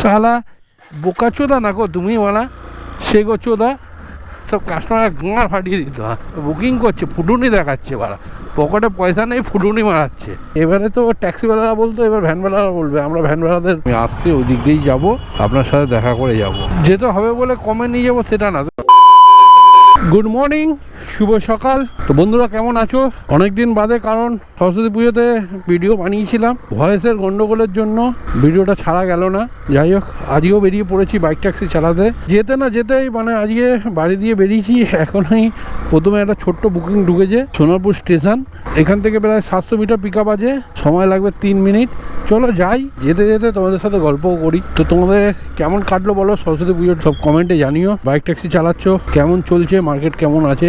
সালা বোকা চোদা না গো তুমি বলা সে গো চোদা সব কাস্টমার গাঁড় ফাটিয়ে দিত বুকিং করছে ফুটুনি দেখাচ্ছে বাড়া পকেটে পয়সা নেই ফুটুনি মারাচ্ছে এবারে তো ট্যাক্সিওয়ালারা বলতো এবার ভ্যানওয়ালারা বলবে আমরা ভ্যানওয়ালাদের আসছি ওই দিক দিয়েই যাব আপনার সাথে দেখা করে যাব যেতে হবে বলে কমে নিয়ে যাব সেটা না গুড মর্নিং শুভ সকাল। তো বন্ধুরা, কেমন আছো? অনেক দিন বাদে কারণ সরস্বতী পুজোতে ভিডিও বানিয়েছিলাম। ভয়েসের গন্ডগোলের জন্য ভিডিওটা ছাড়া গেল না। যাই হোক, আজকেও বেরিয়ে পড়েছি বাইক ট্যাক্সি চালাতে। যেতে না যেতেই মানে আজকে বাড়ি দিয়ে বেরিয়েছি এখনই প্রথমে একটা ছোট্ট বুকিং ঢুকেছে সোনারপুর স্টেশন। এখান থেকে প্রায় সাতশো মিটার পিক আপ আছে, সময় লাগবে তিন মিনিট। চলো যাই, যেতে যেতে তোমাদের সাথে গল্পও করি। তো তোমাদের কেমন কাটলো বলো সরস্বতী পুজোর সব কমেন্টে জানিও। বাইক ট্যাক্সি চালাচ্ছ, কেমন চলছে মার্কেট কেমন আছে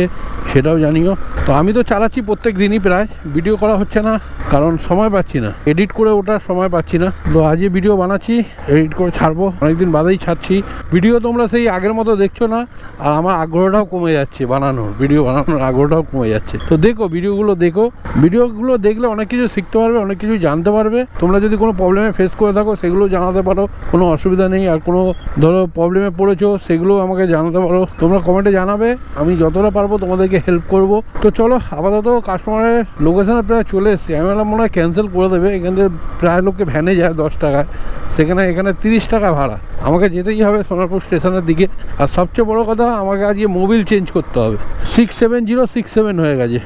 সেটাও জানিও। তো আমি তো চালাচ্ছি প্রত্যেক দিনই প্রায় ভিডিও করা হচ্ছে না, কারণ সময় পাচ্ছি না। এডিট করে ওঠার সময় পাচ্ছি না। তো আজকে ভিডিও বানাচ্ছি এডিট করে ছাড়বো, অনেকদিন বাদেই ছাড়ছি। ভিডিও তোমরা সেই আগের মতো দেখছ না, আর আমার আগ্রহটাও কমে যাচ্ছে বানানোর ভিডিও বানানোর আগ্রহটাও কমে যাচ্ছে। তো দেখো ভিডিওগুলো দেখো। ভিডিওগুলো দেখলে অনেক কিছু শিখতে পারবে, অনেক কিছু জানতে পারবে। তোমরা যদি কোনো প্রবলেমে ফেস করে থাকো, সেগুলো জানাতে পারো, কোনো অসুবিধা নেই। আর কোনো, ধরো প্রবলেমে পড়েছো সেগুলো আমাকে জানাতে পারো। তোমরা কমেন্টে জানাবে। আমি যতটা পারব তোমাদেরকে হেল্প করব। তো চলো, আপাতত কাস্টমারের লোকেশনে প্রায় চলে এসেছি। আমি বললাম মনে হয় ক্যান্সেল করে দেবে। এখান থেকে প্রায় লোককে ভ্যানে যায় দশ টাকায়। সেখানে, এখানে তিরিশ টাকা ভাড়া। আমাকে যেতেই হবে সোনারপুর স্টেশনের দিকে। আর সবচেয়ে বড় কথা, আমাকে আজকে মোবিল চেঞ্জ করতে হবে। Six seven zero six seven হয়ে গেছে।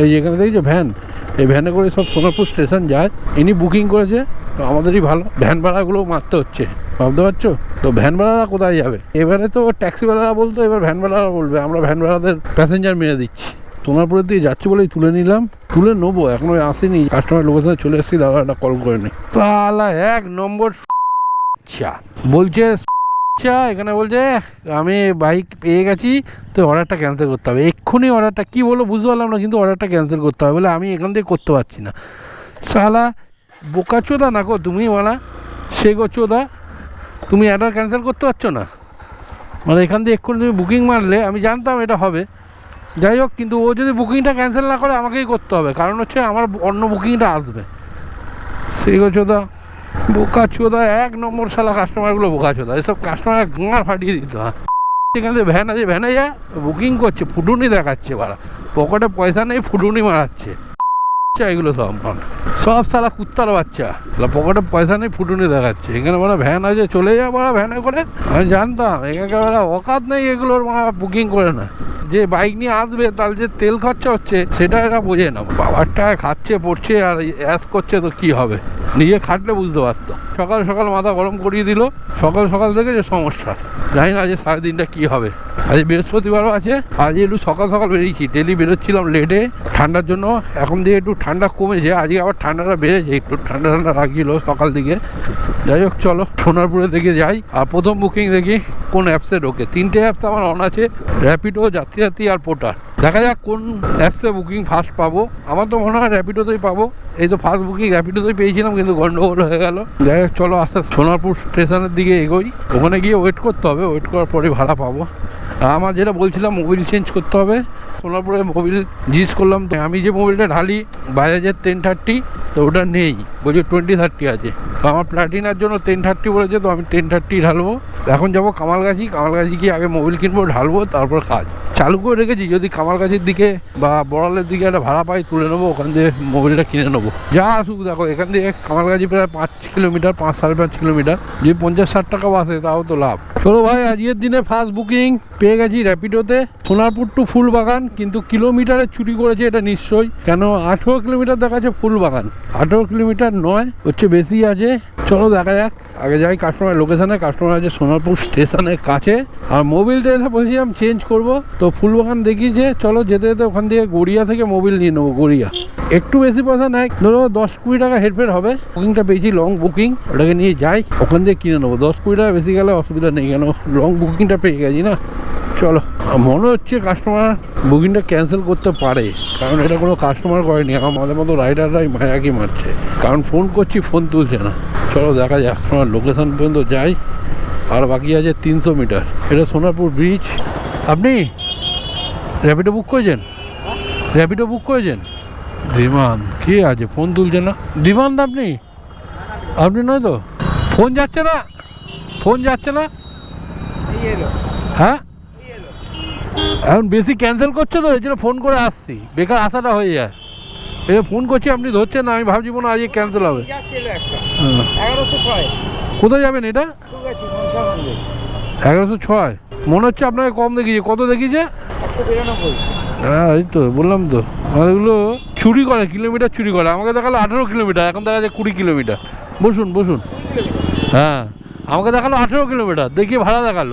এই যে এখানে দেখছ ভ্যান এই ভ্যানে করে সব সোনারপুর স্টেশন যায়। ইনি বুকিং করেছে। তো আমাদেরই ভালো। ভ্যান ভাড়াগুলো মারতে হচ্ছে। ভাবতে পারছ? তো ভ্যান ভাড়ারা কোথায় যাবে? এবারে তো ট্যাক্সিওয়ালারা বলতো, এবার ভ্যান ভাড়ারা বলবে। আমরা ভ্যান ভাড়াদের প্যাসেঞ্জার মেরে দিচ্ছি। সোনারপুরের দিয়ে যাচ্ছি বলেই তুলে নিলাম। তুলে নেব, এখনও আসেনি। কাস্টমার লোকেশনে চলে এসেছি, দাদা একটা কল করে নি। তাহলে এক নম্বর চা বলছে আচ্ছা এখানে বলছে, আমি বাইক পেয়ে গেছি, তো অর্ডারটা ক্যান্সেল করতে হবে। এক্ষুনি অর্ডারটা কী বলো বুঝতে পারলাম না, কিন্তু অর্ডারটা ক্যান্সেল করতে হবে বলে আমি এখান থেকে করতে পারছি না। সালা বোকা চোদা না গো, তুমি বলা সে গো চোদা, তুমি অর্ডার ক্যান্সেল করতে পারছ না? মানে এখান থেকে এক্ষুনি তুমি বুকিং মারলে, আমি জানতাম এটা হবে। যাই হোক, কিন্তু ও যদি বুকিংটা ক্যান্সেল না করে, আমাকেই করতে হবে। কারণ হচ্ছে আমার অন্য বুকিংটা আসবে। সেই বোকা চোদা, এক নম্বর শালা কাস্টমারগুলো বোকা চোদা। এসব কাস্টমার গাঁড় ফাটিয়ে দিত এখান থেকে ভ্যান আছে, ভ্যানে যা বুকিং করছে, ফুটুনি দেখাচ্ছে, বাড়া। পকেটে পয়সা নেই, ফুটুনি মারাচ্ছে। এগুলো সব। সব সালা কুত্তার বাচ্চা। পকেটে পয়সা নেই, ফুটুনি দেখাচ্ছে। এখানে বলা ভ্যান আছে, চলে যা বড়া ভ্যানে করে। আমি জানতাম এখানকার বড়া অকাত নেই এগুলোর বুকিং করে না। যে বাইক নিয়ে আসবে, তার যে তেল খরচা হচ্ছে, সেটা এরা বোঝে না। বাবার টাকা খাচ্ছে, পড়ছে, আর অ্যাস করছে, তো কি হবে? নিজে খাটলে বুঝতে পারতো। সকাল সকাল মাথা গরম করিয়ে দিল। সকাল সকাল থেকে যে সমস্যা। জানি না যে সাড়ে কী হবে। আজ বৃহস্পতিবারও আছে। আজ একটু সকাল সকাল বেরিয়েছি। ডেলি বেরোচ্ছিলাম লেটে ঠান্ডার জন্য এখন দিয়ে একটু ঠান্ডা কমেছে। আজকে আবার ঠান্ডাটা বেড়েছে। একটু ঠান্ডা ঠান্ডা লাগছিল সকাল দিকে। যাই হোক, চলো সোনারপুরের দিকে যাই। আর প্রথম বুকিং দেখি কোন অ্যাপসে ঢোকে। তিনটে অ্যাপস আমার অন আছে। র্যাপিডো যাত্রী যাত্রী আর পোটার দেখা যাক কোন অ্যাপসে বুকিং ফার্স্ট পাবো। আমার তো মনে হয় র্যাপিডোতেই পাবো। এই তো ফার্স্ট বুকিং র্যাপিডোতেই পেয়েছিলাম, কিন্তু গন্ডগোল হয়ে গেল। যাই হোক, চলো আস্তে সোনারপুর স্টেশনের দিকে এগোই। ওখানে গিয়ে ওয়েট করতে হবে। ওয়েট করার পরে ভাড়া পাবো। আমার যেটা বলছিলাম মোবিল চেঞ্জ করতে হবে। সোনারপুরে মোবিল জিজ্ঞেস করলাম তো আমি যে মোবিলটা ঢালি বাজাজের টেন থার্টি তো ওটা নেই। বলছে, টোয়েন্টি থার্টি আছে। তো আমার প্লাটিনার জন্য টেন থার্টি বলেছে, তো আমি টেন থার্টি ঢালবো। এখন যাব কামালগাছি কামালগাছি গিয়ে আগে মোবিল কিনবো, ঢালবো, তারপর কাজ। চালু করে রেখেছি, যদি কামালগাছির দিকে বা বড়ালের দিকে একটা ভাড়া পাই, তুলে নেব, ওখান দিয়ে মোবিলটা কিনে নেব। যা আসুক, দেখো, এখান থেকে কামালগাছি প্রায় পাঁচ কিলোমিটার, পাঁচ, সাড়ে পাঁচ কিলোমিটার। যদি পঞ্চাশ, ষাট টাকা বাসে, তাও তো লাভ। চলো ভাই, আজকের দিনে ফার্স্ট বুকিং পেয়ে গেছি র্যাপিডোতে সোনারপুর টু ফুলবাগান কিন্তু কিলোমিটারে চুরি করেছে এটা নিশ্চয়ই। কেন? আঠেরো কিলোমিটার দেখাচ্ছে ফুলবাগান আঠেরো কিলোমিটার নয়, হচ্ছে বেশি আছে। চলো দেখা যাক। আগে যাই কাস্টমার লোকেশনে কাস্টমার আছে সোনারপুর স্টেশনের কাছে। আর মোবিলটা এসে বলছিলাম চেঞ্জ করব। তো ফুলবাগান দেখি যে, চলো যেতে যেতে ওখান থেকে গড়িয়া থেকে মোবিল নিয়ে নেব, গড়িয়া। একটু বেশি পয়সা নেয়। ধরো দশ কুড়ি টাকা হেডফেড হবে। বুকিংটা পেয়েছি লং বুকিং ওটাকে নিয়ে যাই। ওখান থেকে কিনে নেব। দশ কুড়ি টাকা বেশি গেলে অসুবিধা নেই। কেন? লং বুকিংটা পেয়ে গেছি না? চলো। মনে হচ্ছে কাস্টমার বুকিংটা ক্যান্সেল করতে পারে কারণ এটা কোনো কাস্টমার করেনি আমার মাঝে মতো রাইডাররাই মায়াকি মারছে। কারণ ফোন করছি ফোন তুলছে না। চলো দেখা যাক আমার লোকেশন পর্যন্ত যাই। আর বাকি আছে তিনশো মিটার এটা সোনারপুর ব্রিজ আপনি র্যাপিডো বুক করেছেন? র্যাপিডো বুক করেছেন? ধীমান কে আছে? ফোন তুলছে না? ধীমান আপনি? আপনি নয় তো? ফোন যাচ্ছে না? ফোন যাচ্ছে না? হ্যাঁ? এখন বেশি ক্যান্সেল করছ তো এই জন্য ফোন করে আসছি। বেকার আসাটা হয়ে যায়। এই ফোন করছি আপনি ধরছেন না আমি ভাবছি মনে আজকে ক্যান্সেল হবে। হ্যাঁ। কোথায় যাবেন এটা? এগারোশো ছয়। মনে হচ্ছে আপনাকে কম দেখিয়েছে। কত দেখিয়েছে? হ্যাঁ এই তো বললাম তো। এগুলো চুরি করে কিলোমিটার চুরি করে। আমাকে দেখাল আঠেরো কিলোমিটার এখন দেখা যায় কুড়ি কিলোমিটার। বসুন বসুন। হ্যাঁ আমাকে দেখাল আঠেরো কিলোমিটার দেখিয়ে ভাড়া দেখাল।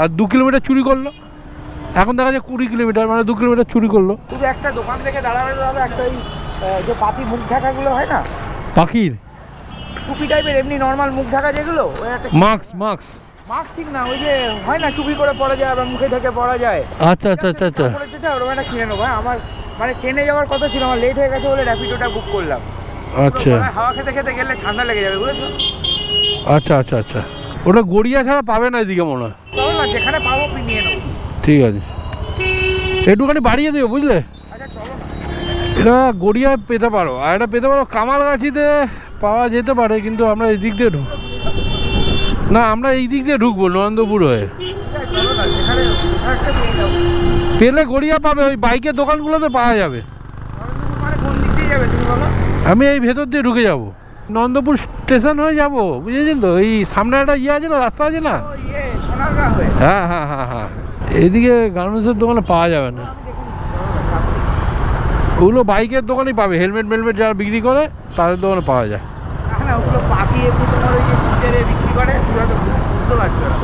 আর দু কিলোমিটার চুরি করল। এখন দেখা যায় কুড়ি কিলোমিটার মানে দু কিলোমিটার চুরি করল। শুধু একটা দোকান থেকে দাঁড়ানো হবে একটা ওই যে পাতি মুখ ঢাকাগুলো হয় না? পাখির? টুপি টাইপের এমনি নর্মাল মুখ ঢাকা যেগুলো ওই একটা মাস্ক মাস্ক। মাস্ক ঠিক না ওই যে হয় না টুপি করে পরা যায় আবার মুখে ঢেকে পরা যায়। আচ্ছা আচ্ছা আচ্ছা আচ্ছা। যেটা ওরকম একটা কিনে নেব হ্যাঁ? আমার মানে ট্রেনে যাওয়ার কথা ছিল আমার লেট হয়ে গেছে বলে র্যাপিডোটা বুক করলাম। আচ্ছা। হাওয়া খেতে খেতে গেলে ঠান্ডা লেগে যাবে বুঝেছ? আচ্ছা আচ্ছা আচ্ছা। ওটা গড়িয়া ছাড়া পাবে না এদিকে মনে হয়। যেখানে পাবো নিয়ে নেব। ঠিক আছে। একটুখানি বাড়িয়ে দিও বুঝলে? না এটা গড়িয়া পেতে পারো আর এটা পেতে পারো কামালগাছিতে পাওয়া যেতে পারে কিন্তু আমরা এই দিক দিয়ে ঢুক না আমরা এই দিক দিয়ে ঢুকবো নন্দপুর হয়ে। পেলে গড়িয়া পাবে ওই বাইকের দোকানগুলোতে পাওয়া যাবে। নরেন্দ্রপুর আমি এই ভেতর দিয়ে ঢুকে যাব। নন্দপুর স্টেশন হয়ে যাব বুঝেছেন তো? এই সামনে একটা ইয়ে আছে না রাস্তা আছে না? হ্যাঁ। ইয়ে হ্যাঁ হ্যাঁ হ্যাঁ। হ্যাঁ এইদিকে গার্মেন্টসের দোকানে পাওয়া যাবে না। ওগুলো বাইকের দোকানেই পাবে হেলমেট মেলমেট যারা বিক্রি করে তাদের দোকানে পাওয়া যায়। না না ওগুলো পাখি এমনি তোমার ওই যে সিটারে বিক্রি করে তুমি হয়তো বুঝতে পারছ না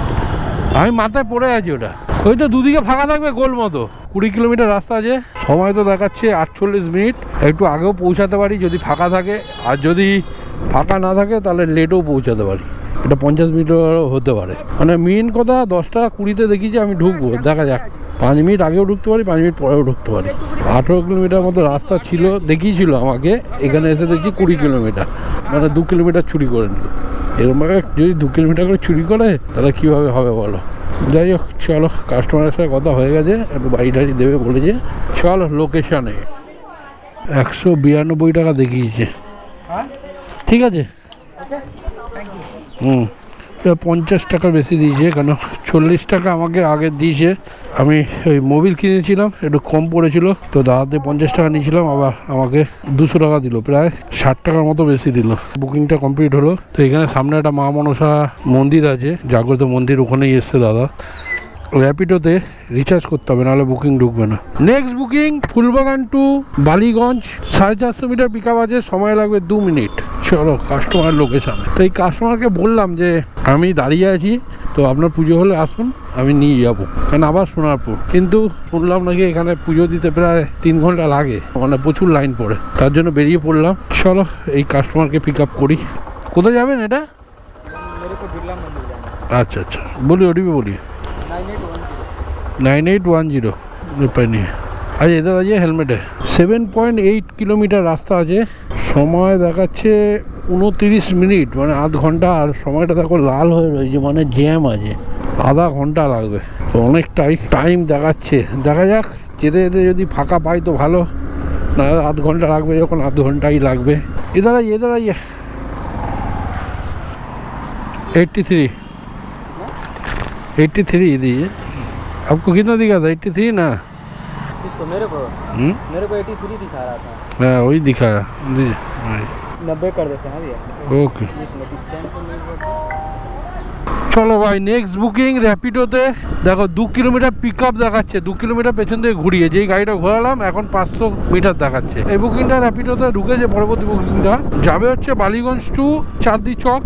আমি মাথায় পড়ে আছি ওটা। ওই তো দুদিকে ফাঁকা থাকবে গোল মতো। কুড়ি কিলোমিটার রাস্তা আছে। সময় তো দেখাচ্ছে আটচল্লিশ মিনিট। একটু আগেও পৌঁছাতে পারি যদি ফাঁকা থাকে। আর যদি ফাঁকা না থাকে তাহলে লেটও পৌঁছাতে পারি। এটা পঞ্চাশ মিনিটও হতে পারে। মানে মেন কথা দশটা কুড়িতে দেখি যে আমি ঢুকবো দেখা যাক। পাঁচ মিনিট আগেও ঢুকতে পারি পাঁচ মিনিট পরেও ঢুকতে পারি। আঠেরো কিলোমিটার মতো রাস্তা ছিল দেখিয়েছিল আমাকে এখানে এসে দেখছি কুড়ি কিলোমিটার। মানে দু কিলোমিটার চুরি করে নিল। এরকমভাবে যদি দু কিলোমিটার করে চুরি করে তাহলে কীভাবে হবে বলো? যাই হোক চলো কাস্টমারের সাথে কথা হয়ে গেছে একটু বাড়ি টাড়ি দেবে বলেছে। চলো লোকেশানে একশো বিরানব্বই টাকা দেখিয়েছে। হ্যাঁ? ঠিক আছে? হুম। পঞ্চাশ টাকা বেশি দিয়েছে, কেন? চল্লিশ টাকা আমাকে আগে দিয়েছে। আমি ওই মোবিল কিনেছিলাম, একটু কম পড়েছিল, তো দাদাতে পঞ্চাশ টাকা নিয়েছিলাম, আবার আমাকে দুশো টাকা দিল, প্রায় ষাট টাকার মতো বেশি দিল। বুকিংটা কমপ্লিট হলো। তো এখানে সামনে একটা মা মনসা মন্দির আছে, জাগ্রত মন্দির, ওখানেই এসছে দাদা। র্যাপিডোতে রিচার্জ করতে হবে, নাহলে বুকিং ঢুকবে না। Next booking Phoolbagan to Ballygunge, সাড়ে চারশো মিটার পিক আছে, সময় লাগবে দু মিনিট। চলো কাস্টমার লোকেশান তো এই কাস্টমারকে বললাম যে, আমি দাঁড়িয়ে আছি, তো আপনার পুজো হলে আসুন, আমি নিয়ে যাব। কেন? আবার সোনারপুর। কিন্তু শুনলাম নাকি এখানে পুজো দিতে প্রায় তিন ঘণ্টা লাগে মানে প্রচুর লাইন পড়ে। তার জন্য বেরিয়ে পড়লাম। চলো, এই কাস্টমারকে পিক আপ করি। কোথায় যাবেন এটা? আচ্ছা আচ্ছা। বলি, ওটিপি বলি। Nine eight one zero. নিয়ে আচ্ছা এদের আছে হেলমেটে। সেভেন পয়েন্ট এইট কিলোমিটার রাস্তা আছে। সময় দেখাচ্ছে উনতিরিশ মিনিট মানে আধ ঘন্টা আর সময়টা দেখো লাল হয়ে রয়েছে মানে জ্যাম আছে আধা ঘন্টা লাগবে তো অনেকটাই টাইম দেখাচ্ছে দেখা যাক যেতে যেতে যদি ফাঁকা পাই তো ভালো না আধ ঘন্টা লাগবে যখন আধ ঘন্টাই লাগবে এদের আইয়ে এদের আইয়ে एट्टी थ्री एट्टी थ्री दिए आपको कितना दिखा था एट्टी थ्री ना इसको मेरे को हम्म? मेरे को एटी थ्री दिखा रहा था हाँ वही दिखाया दीजिए हाँ, नब्बे कर देते हैं भैया ओके एक मिनट स्टैंड पर नहीं हुआ চলো ভাই নেক্সট বুকিং র্যাপিডোতে দেখো দু কিলোমিটার পিক আপ দেখাচ্ছে দু কিলোমিটার পেছন থেকে ঘুরিয়ে যেই গাড়িটা ঘোরালাম এখন পাঁচশো মিটার দেখাচ্ছে এই বুকিংটা র্যাপিডোতে ঢুকেছে পরবর্তী বুকিংটা যাবে হচ্ছে বালিগঞ্জ টু চাঁদদি চক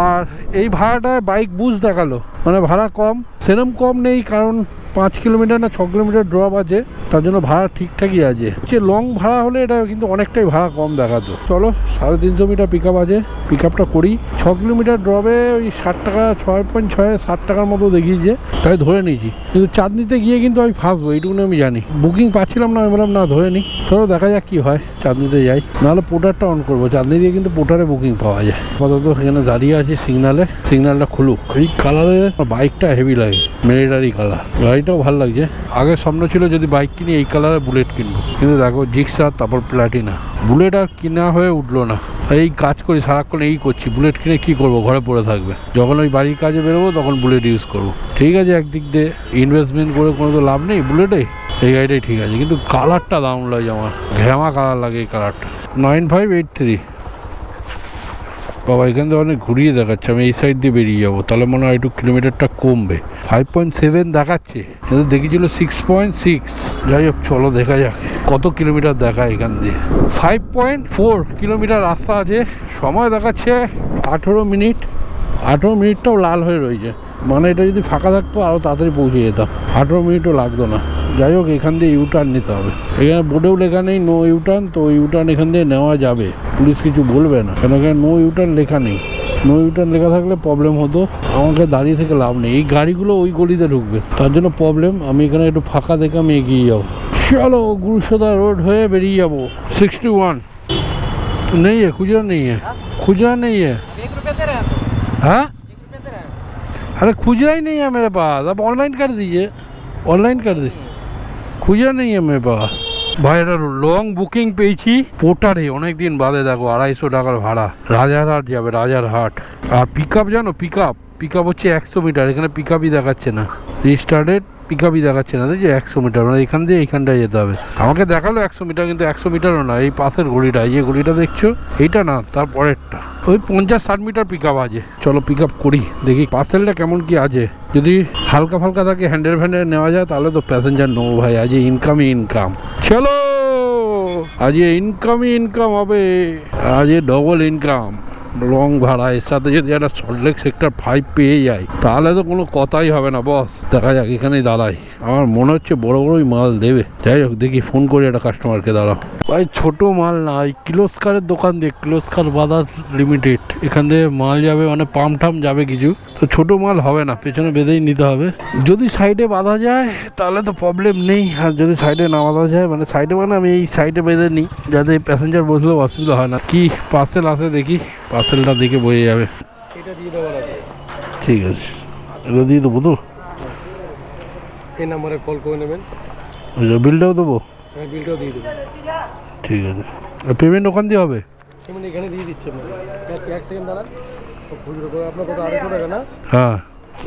আর এই ভাড়াটায় বাইক বুঝ দেখালো মানে ভাড়া কম সেরম কম নেই কারণ পাঁচ কিলোমিটার না ছ কিলোমিটার ড্রপ আছে, তার জন্য ভাড়া ঠিকঠাকই আছে। যে লং ভাড়া হলে এটা কিন্তু অনেকটাই ভাড়া কম দেখাতো। চলো, সাড়ে তিনশো মিটার পিক আপ আছে পিক আপটা করি। ছ কিলোমিটার ড্রপে ওই ষাট টাকা, ছয় পয়েন্ট ছয়, ষাট টাকার মতো দেখিয়েছে, তাই ধরে নিয়েছি। কিন্তু চাঁদনিতে গিয়ে কিন্তু আমি ফাঁসবো, এইটুকুনি আমি জানি। বুকিং পাচ্ছিলাম না, আমি বললাম, না, ধরে নিই চলো, দেখা যাক কী হয়, চাঁদনিতে যাই। নাহলে পোটারটা অন করব। চাঁদনি দিয়ে কিন্তু পোটারে বুকিং পাওয়া যায়। আপাতত সেখানে দাঁড়িয়ে আছি সিগনালে সিগনালটা খুলুক। এই কালারের বাইকটা হেভি লাগে মিলিটারি কালার গাড়িটাও ভালো লাগছে। আগে স্বপ্ন ছিল যদি বাইক কিনি, এই কালারে বুলেট কিনবো। কিন্তু দেখো জিক্সার তারপর প্লাটিনা বুলেট আর কিনা হয়ে উঠল না। এই কাজ করি, সারাক্ষণ এই করছি। বুলেট কিনে কি করব? ঘরে পড়ে থাকবে। যখন ওই বাড়ির কাজে বেরোবো, তখন বুলেট ইউজ করব। ঠিক আছে, একদিক দিয়ে ইনভেস্টমেন্ট করে কোনো তো লাভ নেই বুলেটে এই গাড়িটাই ঠিক আছে। কিন্তু কালারটা দাম লাগে আমার। ঘ্যামা কালার লাগে এই কালারটা নাইন ফাইভ এইট থ্রি বাবা, এখান থেকে অনেক ঘুরিয়ে দেখাচ্ছে, আমি এই সাইড দিয়ে বেরিয়ে যাব। তাহলে মনে হয় একটু কিলোমিটারটা কমবে। ফাইভ পয়েন্ট সেভেন দেখাচ্ছে, কিন্তু দেখেছিল সিক্স পয়েন্ট সিক্স যাই হোক, চলো দেখা যাক, কত কিলোমিটার দেখায় এখান দিয়ে। ফাইভ পয়েন্ট ফোর কিলোমিটার রাস্তা আছে, সময় দেখাচ্ছে আঠেরো মিনিট। আঠেরো মিনিটটাও লাল হয়ে রয়েছে। মানে এটা যদি ফাঁকা থাকতো আরও তাড়াতাড়ি পৌঁছে যেতাম। আঠেরো মিনিটও লাগতো না। যাই হোক এখান দিয়ে ইউটার্ন নিতে হবে। এখানে বোর্ডেও লেখা নেই নো ইউটার্ন তো ইউটার্ন এখান দিয়ে নেওয়া যাবে। পুলিশ কিছু বলবে না। কেন এখানে নো ইউটার্ন লেখা নেই। নো ইউটার্ন লেখা থাকলে প্রবলেম হতো। আমাকে দাঁড়িয়ে থেকে লাভ নেই। এই গাড়িগুলো ওই গলিতে ঢুকবে। তার জন্য প্রবলেম আমি এখানে একটু ফাঁকা দেখে আমি এগিয়ে যাব। চলো গুরুসদা রোড হয়ে বেরিয়ে যাব। সিক্সটি ওয়ান নেই খুচরা নেই খুচরা নেই হ্যাঁ? अरे खुजरा ही नहीं है मेरे पास आप ऑनलाइन कर दीजिए ऑनलाइन कर दी খুঁজে নেই মেয়ে পাস ভাই এটা লং বুকিং পেয়েছি পোটারে অনেক দিন বাদে দেখো আড়াইশো টাকার ভাড়া রাজারহাট যাবে রাজারহাট আর পিক আপ জানো পিক আপ পিক আপ হচ্ছে একশো মিটার এখানে পিক আপই দেখাচ্ছে না রিস্টার্টেড পিক আপই দেখাচ্ছে না, দেখছি একশো মিটার মানে এখান দিয়ে এইখানটায় যেতে হবে। আমাকে দেখাল একশো মিটার, কিন্তু একশো মিটারও না, এই পাশের গলিটা, এই যে গলিটা দেখছ, এইটা না, তার পরেরটা। ওই পঞ্চাশ ষাট মিটার পিক আপ আছে। চলো পিক আপ করি, দেখি পার্সেলটা কেমন কি আছে। যদি হালকা ফালকা থাকে হ্যান্ডেল ফ্যান্ডেল নেওয়া যায়, তাহলে তো প্যাসেঞ্জার নেব ভাই, আজ ইনকামই ইনকাম চলো! আজ ইনকামই ইনকাম হবে, আজ ডবল ইনকাম লং ভাড়া, এর সাথে যদি একটা সল্টলেক সেক্টর ফাইভ পেয়ে যায়, তাহলে তো কোনো কথাই হবে না বস দেখা যাক, এখানেই দাঁড়াই। আমার মনে হচ্ছে বড় বড়ই মাল দেবে। যাই হোক, দেখি ফোন করে একটা কাস্টমারকে দাঁড়াও। ভাই, ছোট মাল না, এই কিলোস্কারের দোকান দিয়ে কিলোস্কার বাদাস লিমিটেড এখান থেকে মাল যাবে মানে পাম্প টাম যাবে কিছু। তো ছোট মাল হবে না পেছনে বেঁধেই নিতে হবে। যদি সাইডে বাঁধা যায় তাহলে তো প্রবলেম নেই। আর যদি সাইডে না বাঁধা যায় মানে সাইডে মানে আমি এই সাইডে বেঁধে নিই যাতে প্যাসেঞ্জার বসলেও অসুবিধা হয় না। কি পার্সেল আসে দেখি পার্সেলটা দেখে বয়ে যাবে। ঠিক আছে। এটা দিয়ে দেবো তো? এই নাম্বারে কল করে নেবেন। বিলটাও দেবো? আমি বিলটাও দিয়ে দেবো। ঠিক আছে। পেমেন্ট ওখান দিয়ে হবে? পেমেন্ট এখানে দিয়ে দিচ্ছি এক সেকেন্ড দাঁড়ান। হ্যাঁ।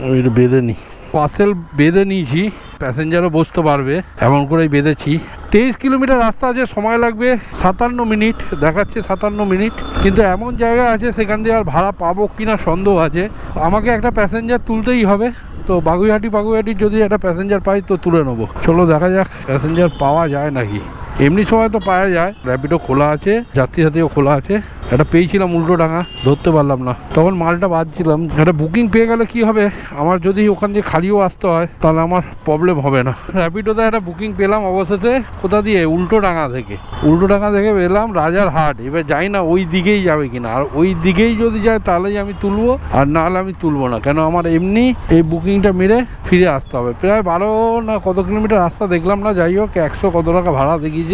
আমি এটা বেঁধে নিই পার্সেল বেঁধে নিয়েছি প্যাসেঞ্জারও বসতে পারবে এমন করেই বেঁধেছি। তেইশ কিলোমিটার রাস্তা আছে সময় লাগবে সাতান্ন মিনিট দেখাচ্ছে সাতান্ন মিনিট। কিন্তু এমন জায়গা আছে সেখান দিয়ে আর ভাড়া পাবো কিনা সন্দেহ আছে। আমাকে একটা প্যাসেঞ্জার তুলতেই হবে তো বাগুইহাটি বাগুইহাটি যদি একটা প্যাসেঞ্জার পাই তো তুলে নেব। চলো দেখা যাক প্যাসেঞ্জার পাওয়া যায় নাকি। এমনি সময় তো পাওয়া যায়। র্যাপিডো খোলা আছে, যাত্রী সাথীও খোলা আছে। একটা পেয়েছিলাম উল্টো ডাঙা, ধরতে পারলাম না। তখন মালটা বাদছিলাম একটা বুকিং পেয়ে গেলে কি হবে? আমার যদি ওখান দিয়ে খালিও আসতে হয়, তাহলে আমার প্রবলেম হবে না। র্যাপিডোতে একটা বুকিং পেলাম অবশেষে, কোথা দিয়ে? উল্টো ডাঙা থেকে। উল্টো ডাঙা থেকে পেলাম রাজার হাট। এবার যাই না ওই দিকেই যাবে কিনা। আর ওই দিকেই যদি যায়, তাহলেই আমি তুলবো। আর নাহলে আমি তুলবো না। কেন আমার এমনি এই বুকিংটা মেরে ফিরে আসতে হবে। প্রায় বারো না কত কিলোমিটার রাস্তা দেখলাম না। যাই হোক, একশো কত টাকা ভাড়া দেখিয়েছে।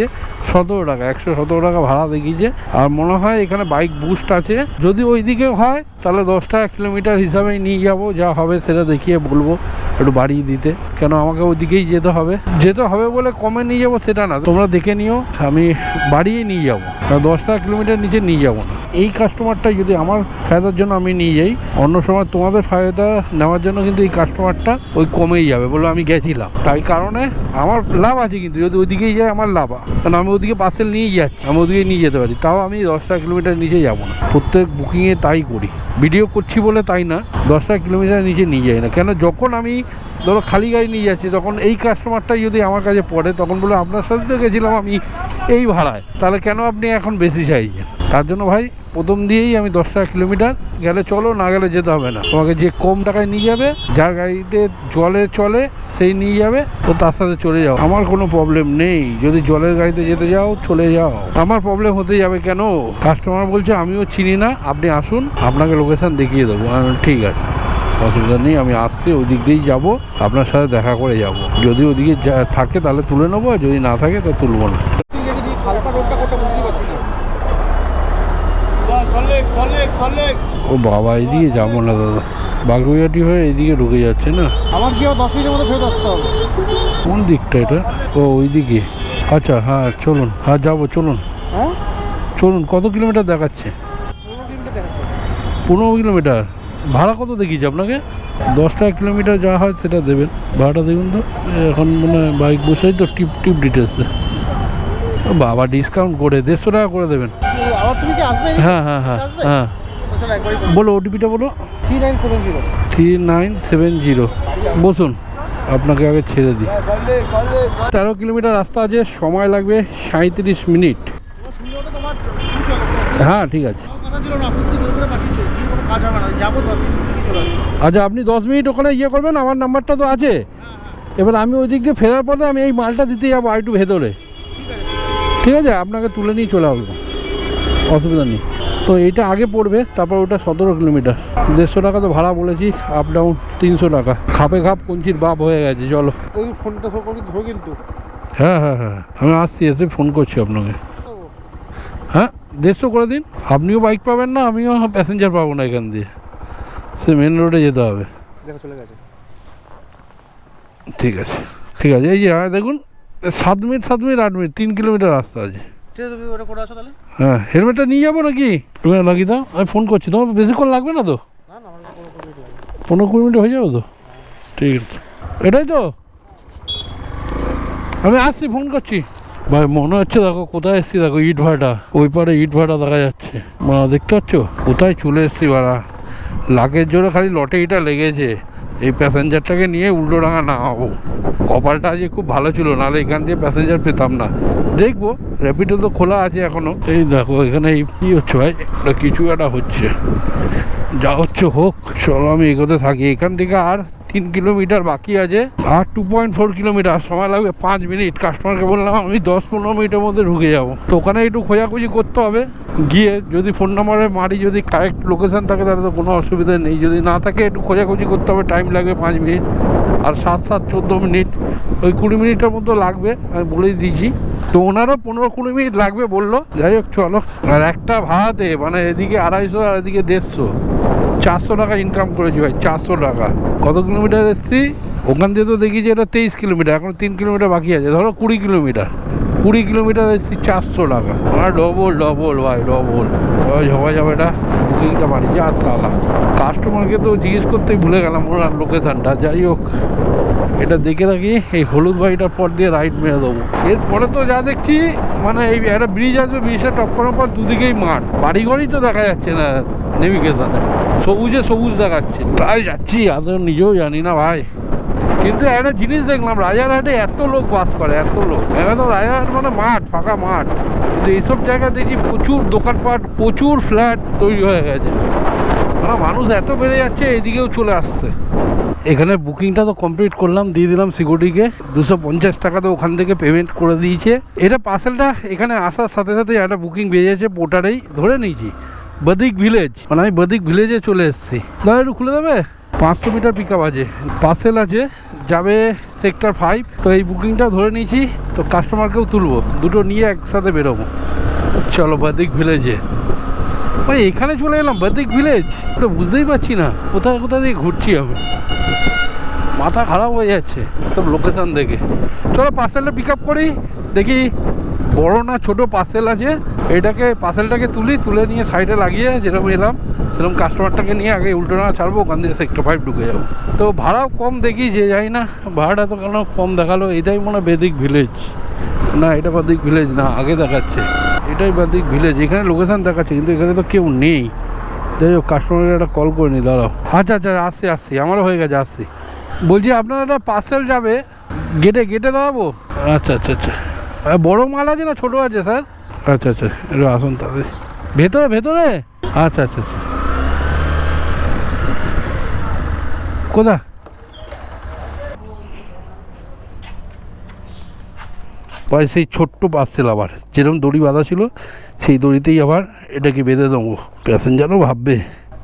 সতেরো টাকা, একশো সতেরো টাকা ভাড়া দেখিয়েছে। আর মনে হয় এখানে বাইক বুস্ট আছে। যদি ওই দিকে হয়, তাহলে দশ টাকা কিলোমিটার হিসাবেই নিয়ে যাব। যা হবে সেটা দেখিয়ে বলব একটু বাড়িয়ে দিতে। কেন আমাকে ওই দিকেই যেতে হবে? যেতে হবে বলে কমে নিয়ে যাব সেটা না। তোমরা দেখে নিও, আমি বাড়িয়ে নিয়ে যাব। দশ টাকা কিলোমিটার নিচে নিয়ে যাব না। এই কাস্টমারটা যদি আমার ফায়দার জন্য আমি নিয়ে যাই, অন্য সময় তোমাদের ফায়দা নেওয়ার জন্য কিন্তু এই কাস্টমারটা ওই কমেই যাবে বলে আমি গেছিলাম। তাই কারণে আমার লাভ আছে কিন্তু, যদি ওইদিকেই যায় আমার লাভ। কারণ আমি ওদিকে পার্সেল নিয়ে যাচ্ছি, আমি ওদিকে নিয়ে যেতে পারি, তাও আমি দশটা কিলোমিটার নিচে যাব না। প্রত্যেক বুকিংয়ে তাই করি। ভিডিও করছি বলে তাই না, দশটা কিলোমিটার নিচে নিয়ে যাই না। কেন? যখন আমি ধরো খালি গাড়ি নিয়ে যাচ্ছি, তখন এই কাস্টমারটাই যদি আমার কাছে পড়ে, তখন বলে, আপনার সাথে তো গেছিলাম আমি এই ভাড়ায়। তাহলে কেন আপনি এখন বেশি চাইছেন? তার জন্য ভাই, প্রথম দিয়েই আমি দশ টাকা কিলোমিটার গেলে চলো, না গেলে যেতে হবে না। তোমাকে যে কম টাকায় নিয়ে যাবে, যার গাড়িতে জলে চলে, সেই নিয়ে যাবে, তো তার সাথে চলে যাও। আমার কোনো প্রবলেম নেই। যদি জলের গাড়িতে যেতে যাও, চলে যাও। আমার প্রবলেম হতে যাবে কেন? কাস্টমার বলছে, আমিও চিনি না। আপনি আসুন, আপনাকে লোকেশন দেখিয়ে দেবো। ঠিক আছে। অসুবিধা নেই আমি আসছি ওই দিক দিয়েই যাব আপনার সাথে দেখা করে যাব। যদি ওদিকে থাকে তাহলে তুলে নেব আর যদি না থাকে তো তুলবো না। ও বাবা এদিকে যাব না দাদা। বাগুইয়াটি হয়ে এইদিকে ঢুকে যাচ্ছে না? আমার কি দশ মিনিটের মধ্যে ফেরত আসতে হবে। কোন দিকটা এটা? ও ওইদিকে। আচ্ছা হ্যাঁ চলুন। হ্যাঁ যাব চলুন। হ্যাঁ? চলুন কত কিলোমিটার দেখাচ্ছে। পনেরো কিলোমিটার? ভাড়া কত দেখিয়েছি আপনাকে? দশ টাকা কিলোমিটার যা হয় সেটা দেবেন। ভাড়াটা দেখুন তো। এখন মানে বাইক বসেই তো টিপ টিপ ডিটেলসে বাবা ডিসকাউন্ট করে দেড়শো টাকা করে দেবেন। কি, আবার তুমি কি আসবে হ্যাঁ হ্যাঁ হ্যাঁ হ্যাঁ। একবারই বলো ওটিপিটা বলো। Three nine seven zero three nine seven zero বসুন আপনাকে আগে ছেড়ে দিই। তেরো কিলোমিটার রাস্তা আছে সময় লাগবে সাঁত্রিশ মিনিট। হ্যাঁ ঠিক আছে। আচ্ছা আপনি দশ মিনিট ওখানে ইয়ে করবেন আমার নাম্বারটা তো আছে। এবার আমি ওই দিক দিয়ে ফেরার পথে আমি এই মালটা দিতে যাব আর একটু ভেতরে। ঠিক আছে আপনাকে তুলে নিয়ে চলে আসব। অসুবিধা নেই। তো এইটা আগে পড়বে তারপর ওটা সতেরো কিলোমিটার। দেড়শো টাকা তো ভাড়া বলেছি আপ ডাউন তিনশো টাকা। খাপে খাপ কঞ্চির বাপ হয়ে গেছে চলো। ওই ফোনটা কিন্তু কিন্তু। হ্যাঁ হ্যাঁ হ্যাঁ আমি আসছি এসে ফোন করছি আপনাকে। হ্যাঁ? দেড়শো করে দিন। আপনিও বাইক পাবেন না আমিও প্যাসেঞ্জার পাবো না এখান দিয়ে। সে মেন রোডে যেতে হবে। দেখো চলে গেছে। ঠিক আছে ঠিক আছে। এই যে হ্যাঁ দেখুন সাত মিনিট সাত মিনিট আট মিনিট তিন কিলোমিটার রাস্তা আছে। হ্যাঁ হেলমেটটা নিয়ে যাব নাকি? লাগিয়ে দাও আমি ফোন করছি। তোমার বেশিক্ষণ লাগবে না তো। পনেরো কুড়ি মিনিট হয়ে যাবে তো? ঠিক আছে। এটাই তো? আমি আসছি ফোন করছি। ভাই, মনে হচ্ছে দেখো, কোথায় এসছি? দেখো ইট ভাটা ওই পারে ইট ভাটা দেখা যাচ্ছে। মা, দেখতে পাচ্ছ? কোথায় চলে এসছি বাড়া? লাগের জোরে খালি লটে ইটা লেগেছে। এই প্যাসেঞ্জারটাকে নিয়ে উল্টো ডাঙা নামাবো। কপালটা আজকে খুব ভালো ছিল, নাহলে এখান দিয়ে প্যাসেঞ্জার পেতাম না। দেখব, র্যাপিডো তো খোলা আছে এখনও এই দেখো, এখানে এই কী হচ্ছে ভাই? কিছু একটা হচ্ছে। যা হচ্ছে হোক, চলো আমি এগোতে থাকি। এখান থেকে আর তিন কিলোমিটার বাকি আছে। আর টু পয়েন্ট ফোর কিলোমিটার, সময় লাগবে পাঁচ মিনিট। কাস্টমারকে বললাম, আমি দশ পনেরো মিনিটের মধ্যে ঢুকে যাব। তো ওখানে একটু খোঁজাখুঁজি করতে হবে। গিয়ে যদি ফোন নাম্বারে মারি, যদি কারেক্ট লোকেশান থাকে, তাহলে তো কোনো অসুবিধা নেই। যদি না থাকে, একটু খোঁজাখুঁজি করতে হবে। টাইম লাগবে পাঁচ মিনিট আর সাত সাত, চোদ্দ মিনিট। ওই কুড়ি মিনিটের মতো লাগবে, আমি বলেই দিয়েছি। তো ওনারও পনেরো কুড়ি মিনিট লাগবে বলল। যাই হোক, চলো। আর একটা ভাড়াতে মানে এদিকে আড়াইশো আর এদিকে দেড়শো। চারশো টাকা ইনকাম করেছি ভাই, চারশো টাকা। কত কিলোমিটার এসছি? ওখান থেকে তো দেখি যে এটা তেইশ কিলোমিটার এখন তিন কিলোমিটার বাকি আছে। ধরো কুড়ি কিলোমিটার কুড়ি কিলোমিটার এসছি চারশো টাকা। আমার ডবল ডবল ভাই ডবল হওয়া যাবে এটা বুকিংটা মারি যা সালা কাস্টমারকে তো জিজ্ঞেস করতেই ভুলে গেলাম, ওনার লোকেশানটা যাই হোক, এটা দেখে রাখি। এই হলুদ বাড়িটার পর দিয়ে রাইট মেরে দেবো। এরপরে তো যা দেখছি মানে এই একটা ব্রিজ আছে ব্রিজটা টপকানোর পর দুদিকেই মাঠ। বাড়ি বাড়িঘরই তো দেখা যাচ্ছে না। নেভিগেশনে সবুজে সবুজ দেখাচ্ছে। তাই যাচ্ছি আদৌ নিজেও জানি না ভাই। কিন্তু একটা জিনিস দেখলাম, রাজারহাটে এত লোক বাস করে, এত লোক। এখানে তো রাজারহাট মানে মাঠ, ফাঁকা মাঠ। কিন্তু এইসব জায়গায় দেখছি প্রচুর দোকানপাট, প্রচুর ফ্ল্যাট তৈরি হয়ে গেছে। মানে মানুষ এত বেড়ে যাচ্ছে, এদিকেও চলে আসছে। এখানে বুকিংটা তো কমপ্লিট করলাম, দিয়ে দিলাম সিকিউরিটিকে। দুশো পঞ্চাশ টাকা তো ওখান থেকে পেমেন্ট করে দিয়েছে। এটা পার্সেলটা এখানে আসার সাথে সাথে একটা বুকিং বেজেছে পোর্টারেই, ধরে নিয়েছি। বদিক ভিলেজ। মানে আমি বদিক ভিলেজে চলে এসেছি। দাদা একটু খুলে দেবে পাঁচশো মিটার পিক আপ আছে। পার্সেল আছে। যাবে সেক্টর ফাইভ তো এই বুকিংটা ধরে নিয়েছি। তো কাস্টমারকেও তুলবো। দুটো নিয়ে একসাথে বেরোবো। চলো বদিক ভিলেজে। ভাই, এখানে চলে এলাম, বদিক ভিলেজ। তো বুঝতেই পারছি না, কোথায় কোথা দিয়ে ঘুরছি আমি। মাথা খারাপ হয়ে যাচ্ছে, সব লোকেশন দেখে। চলো পার্সেলটা পিক আপ করি, দেখি বড় না, ছোট পার্সেল আছে, এটাকে পার্সেলটাকে তুলি, তুলে নিয়ে সাইডে লাগিয়ে যেরকম এলাম, সেরকম কাস্টমারটাকে নিয়ে আগে উল্টো না ছাড়বো, ওখান থেকে সেক্টর ফাইভ ঢুকে যাব। তো ভাড়াও কম দেখি, যে যাই না, ভাড়াটা তো কেন কম দেখাল, এটাই মনে বেদিক ভিলেজ না, এটা বাদিক ভিলেজ না, আগে দেখাচ্ছে। এটাই বাদিক ভিলেজ এখানে লোকেশান দেখাচ্ছে, কিন্তু এখানে তো কেউ নেই। যাই হোক কাস্টমারকে একটা কল করে নি, দাঁড়াও। আচ্ছা আচ্ছা আসছি আসছি, আমারও হয়ে গেছে, আসছি। বলছি, আপনার একটা পার্সেল যাবে গেটে গেটে দাঁড়াবো? আচ্ছা আচ্ছা আচ্ছা। বড় মাল আছে না ছোটো আছে স্যার? আচ্ছা আচ্ছা একটু আসুন তাদের ভেতরে ভেতরে? আচ্ছা আচ্ছা আচ্ছা। কোথা ভাই সেই ছোট্ট পার্সেল আবার। যেরকম দড়ি বাঁধা ছিল সেই দড়িতেই আবার এটাকে বেঁধে দেবো। প্যাসেঞ্জারও ভাববে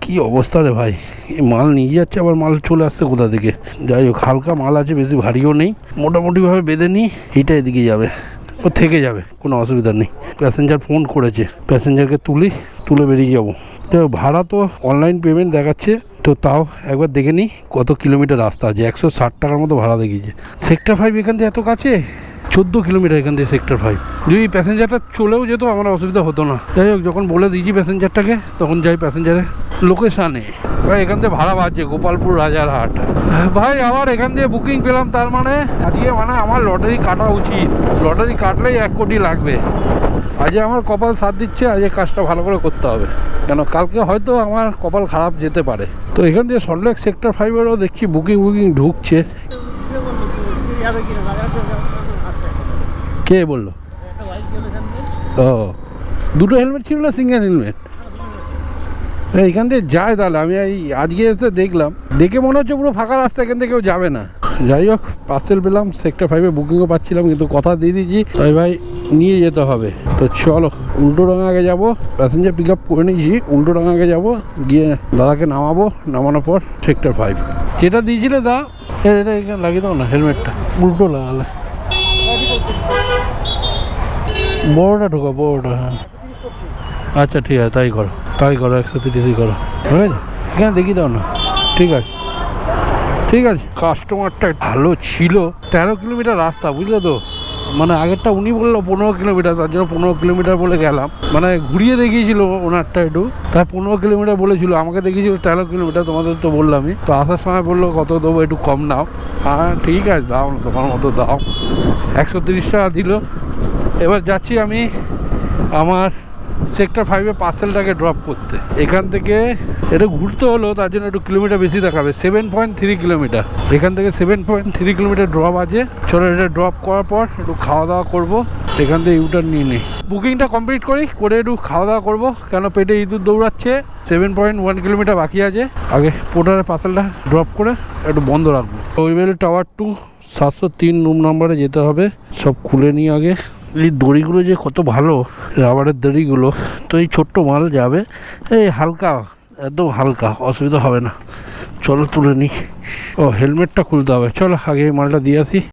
কি অবস্থা রে ভাই? এই মাল নিয়ে যাচ্ছে আবার মাল চলে আসছে কোথা থেকে? যাই হোক হালকা মাল আছে বেশি ভারীও নেই। মোটামুটিভাবে বেঁধে নিই এটা এদিকে যাবে। ও থেকে যাবে, কোনো অসুবিধা নেই। প্যাসেঞ্জার ফোন করেছে প্যাসেঞ্জারকে তুলি, তুলে বেরিয়ে যাব। তো ভাড়া তো অনলাইন পেমেন্ট দেখাচ্ছে, তো তাও একবার দেখে নিই কত কিলোমিটার রাস্তা আছে, একশো ষাট টাকার মতো ভাড়া দেখিয়েছে। সেক্টর ফাইভ এখান থেকে এত কাছে? চোদ্দ কিলোমিটার এখান থেকে সেক্টর ফাইভ যদি প্যাসেঞ্জারটা চলেও যেত, আমার অসুবিধা হতো না। যাই হোক, যখন বলে দিয়েছি প্যাসেঞ্জারটাকে তখন যাই প্যাসেঞ্জারের লোকেশানে ভাই, এখান থেকে ভাড়া বাজছে গোপালপুর রাজারহাট। ভাই, আবার এখান দিয়ে বুকিং পেলাম, তার মানে আজকে মানে আমার লটারি কাটা উচিত। লটারি কাটলেই এক কোটি লাগবে। আজকে আমার কপাল সাথ দিচ্ছে, আজকে কাজটা ভালো করে করতে হবে। কেন, কালকে হয়তো আমার কপাল খারাপ যেতে পারে। তো এখান দিয়ে সল্টলেক সেক্টর ফাইভেরও দেখছি বুকিং বুকিং ঢুকছে যাবে কিনা বাজার আসছে কে বলল? ও। দুটো হেলমেট ছিল না সিঙ্গেল হেলমেট এইখান থেকে যায় তাহলে, আমি এই আজকে এসে দেখলাম। দেখে মনে হচ্ছে পুরো ফাঁকা রাস্তা, এখান থেকে কেউ যাবে না। যাই হোক পার্সেল পেলাম সেক্টর ফাইভে বুকিংও পাচ্ছিলাম, কিন্তু কথা দিয়ে দিয়েছি তাই ভাই, নিয়ে যেতে হবে। তো চলো, উল্টো আগে যাব। প্যাসেঞ্জার পিক আপ করে নিয়েছি, উল্টো আগে যাব। গিয়ে দাদাকে নামাবো, নামানোর পর সেক্টর ফাইভ যেটা দিয়েছিলে দা এটা এখানে লাগিয়ে দাও না হেলমেটটা উল্টো লাগালে। বড়োটা ঢোকা, বড়টা হ্যাঁ। আচ্ছা ঠিক আছে, তাই করো তাই করো একশো তিরিশই করো। ঠিক আছে? এখানে দেখিয়ে দাও না। ঠিক আছে। ঠিক আছে। কাস্টমারটা ভালো ছিল। তেরো কিলোমিটার রাস্তা, বুঝলে তো? মানে আগেরটা উনি বলল পনেরো কিলোমিটার, তার জন্য পনেরো কিলোমিটার বলে গেলাম। মানে ঘুরিয়ে দেখিয়েছিল ওনারটা একটু। তাই পনেরো কিলোমিটার বলেছিল, আমাকে দেখিয়েছিল তেরো কিলোমিটার, তোমাদের তো বললামই। তো আসার সময় বলল, কত দেবো একটু কম নাও। হ্যাঁ ঠিক আছে, দাও না, তোমার মতো দাও। একশো তিরিশ টাকা দিল। এবার যাচ্ছি আমি আমার সেক্টর ফাইভে পার্সেলটাকে ড্রপ করতে। এখান থেকে এটা ঘুরতে হলো, তার জন্য একটু কিলোমিটার বেশি দেখাবে। সেভেন পয়েন্ট থ্রি কিলোমিটার এখান থেকে seven point three kilometre drop আছে। চলো এটা ড্রপ করার পর একটু খাওয়া দাওয়া করব। এখান থেকে ইউটার নিয়ে নিই। বুকিংটা কমপ্লিট করি, করে একটু খাওয়া দাওয়া করব। কেন পেটে ইঁদুর দৌড়াচ্ছে সেভেন পয়েন্ট ওয়ান কিলোমিটার বাকি আছে। আগে পোটারের পার্সেলটা ড্রপ করে একটু বন্ধ রাখব। ওইবেল টাওয়ার টু সাতশো তিন রুম নাম্বারে যেতে হবে। সব খুলে নিই আগে। এই দড়িগুলো যে কত ভালো, রাবারের দড়িগুলো, তো এই ছোট্ট মাল যাবে, এই হালকা, একদম হালকা, অসুবিধা হবে না। চলো তুলে নিই ও, হেলমেটটা খুলতে হবে। চলো, আগে মালটা দিয়ে আসি।